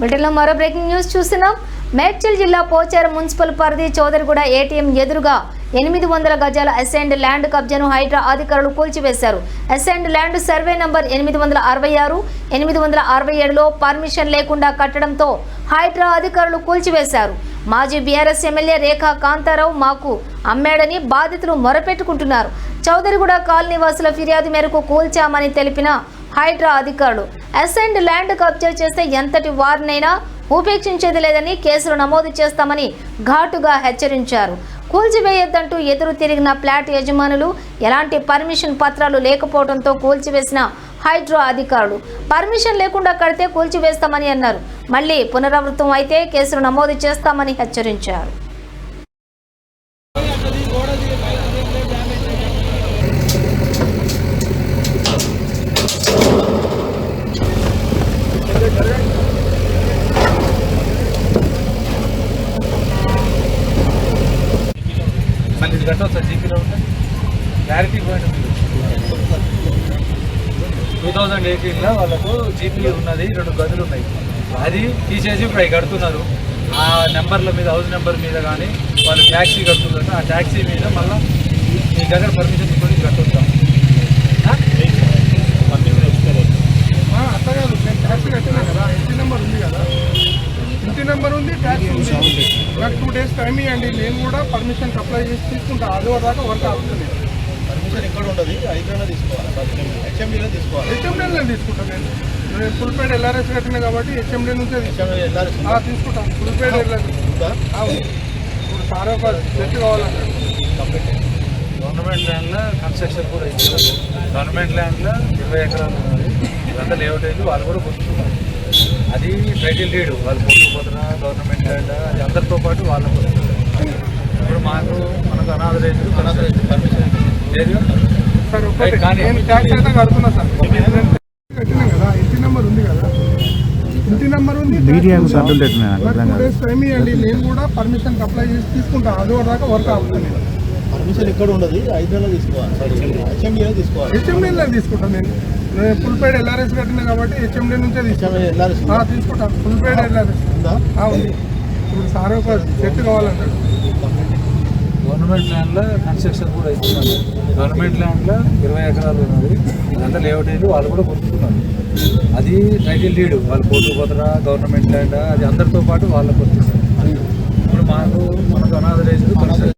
బ్రిటన్లో మరో breaking news చూస్తున్నాం. మేడ్చల్ జిల్లా పోచారం మున్సిపల్ పరిధి చౌదరిగూడ ఏటీఎం ఎదురుగా ఎనిమిది వందల గజాల అసైన్డ్ ల్యాండ్ కబ్జాను హైడ్రా అధికారులు కూల్చివేశారు. అసైన్డ్ ల్యాండ్ సర్వే నంబర్ ఎనిమిది వందల అరవై ఆరు ఎనిమిది వందల అరవై ఏడులో పర్మిషన్ లేకుండా కట్టడంతో హైడ్రా అధికారులు కూల్చివేశారు. మాజీ బీఆర్ఎస్ ఎమ్మెల్యే రేఖా కాంతారావు మాకు అమ్మాడని బాధితులు మొరపెట్టుకుంటున్నారు. చౌదరిగూడ కాలనీ వాసుల ఫిర్యాదు మేరకు కూల్చామని తెలిపిన హైడ్రా అధికారులు. అసెండ్ ల్యాండ్ కబ్జా చేస్తే ఎంతటి వారినైనా ఉపేక్షించేది లేదని కేసులు నమోదు చేస్తామని ఘాటుగా హెచ్చరించారు. కూల్చివేయొద్దంటూ ఎదురు తిరిగిన ఫ్లాట్ యజమానులు ఎలాంటి పర్మిషన్ పత్రాలు లేకపోవడంతో కూల్చివేసిన హైడ్రో అధికారులు. పర్మిషన్ లేకుండా కడితే కూల్చివేస్తామని అన్నారు. మళ్ళీ పునరావృతం అయితే కేసులు నమోదు చేస్తామని హెచ్చరించారు. ఐదు గంటలు సార్ జీపీలో ఉంటే క్లారిటీ పాయింట్ టూ థౌజండ్ ఎయిటీన్లో వాళ్ళకు జీపీ ఉన్నది రెండు గదులు ఉన్నాయి. అది తీసేసి ఇప్పుడు అవి కడుతున్నారు. ఆ నెంబర్ల మీద హౌస్ నెంబర్ మీద కానీ వాళ్ళు ట్యాక్సీ కడుతున్నారు. ఆ ట్యాక్సీ మీద మళ్ళీ మీ దగ్గర పర్మిషన్ తీసుకొని కట్టుకుంటాం ఆ, అట్లా కాదు నేను ట్యాక్సీ కట్టినా కదా ఇంటి నెంబర్ ఉంది కదా ఇంటి నెంబర్ ఉంది ట్యాక్సీ ఉంది. నాకు టూ డేస్ టైం ఇవ్వండి. నేను కూడా పర్మిషన్ అప్లై చేసి తీసుకుంటా. అది దాకా వర్క్ అవుతుంది. పర్మిషన్ ఎక్కడ ఉండదు. ఐదులో తీసుకోవాలి. హెచ్ఎండీలో తీసుకోవాలి. హెచ్ఎండి నేను తీసుకుంటాను నేను. నేను ఫుల్ పేడ్ ఎల్ఆర్ఎస్ కట్టినా కాబట్టి హెచ్ఎండి నుంచే తీసుకుంటాను ఫుల్ పేడ్ ఎల్ఆర్ఎస్ ఇప్పుడు సార్ ఒక సెట్ కావాలన్నాడు గవర్నమెంట్ ల్యాండ్లో కన్స్ట్రక్షన్ కూడా ఇచ్చారు. గవర్నమెంట్ ల్యాండ్లో ఇరవై ఎకరాలు ఉన్నది. ఇదంతా లేఅవుట్ అయింది వాళ్ళు కూడా పొందుతున్నారు అది టైటిల్ డీడ్ వాళ్ళు పొందుకుపోతున్నా గవర్నమెంట్ ల్యాండ్ అది అందరితో పాటు వాళ్ళకు ఇప్పుడు మాకు మనకు అనాథ రైతులు అనాథ రైతులు పర్మిషన్ లేదు. ఇంటి నెంబర్ ఉంది కదా. ఇంటి నెంబర్ ఉంది టూ ఇవ్వండి నేను కూడా పర్మిషన్ అప్లై చేసి తీసుకుంటా. అది దాకా వర్క్ అవుతుంది పర్మిషన్ ఎక్కడ ఉండదు? ఐదులో తీసుకోవాలి. తీసుకోవాలి. హెచ్ఎండి తీసుకుంటాను నేను. నేను ఫుల్ పేడ్ ఎల్ఆర్ఎస్ కట్టినా కాబట్టి హెచ్ఎండి నుంచే తీసుకుంటాను తీసుకుంటాను ఫుల్ పేడ్ ఎల్ఆర్ఎస్ ఉందా? ఆ, ఉంది. ఇప్పుడు సార్ ఒక సెట్ కావాలన్నాడు గవర్నమెంట్ ల్యాండ్లో కన్స్ట్రక్షన్ కూడా ఇస్తున్నారు గవర్నమెంట్ ల్యాండ్లో ఇరవై ఎకరాలు ఉన్నది. ఇదంతా లేఅవుట్ అయింది వాళ్ళు కూడా పొందుతున్నారు అది టైటిల్ డీడ్ వాళ్ళు పోతుపోతారా గవర్నమెంట్ ల్యాండ్ అది అందరితో పాటు వాళ్ళకు వస్తుంది. ఇప్పుడు మాకు మనకు అనాథ రైతులు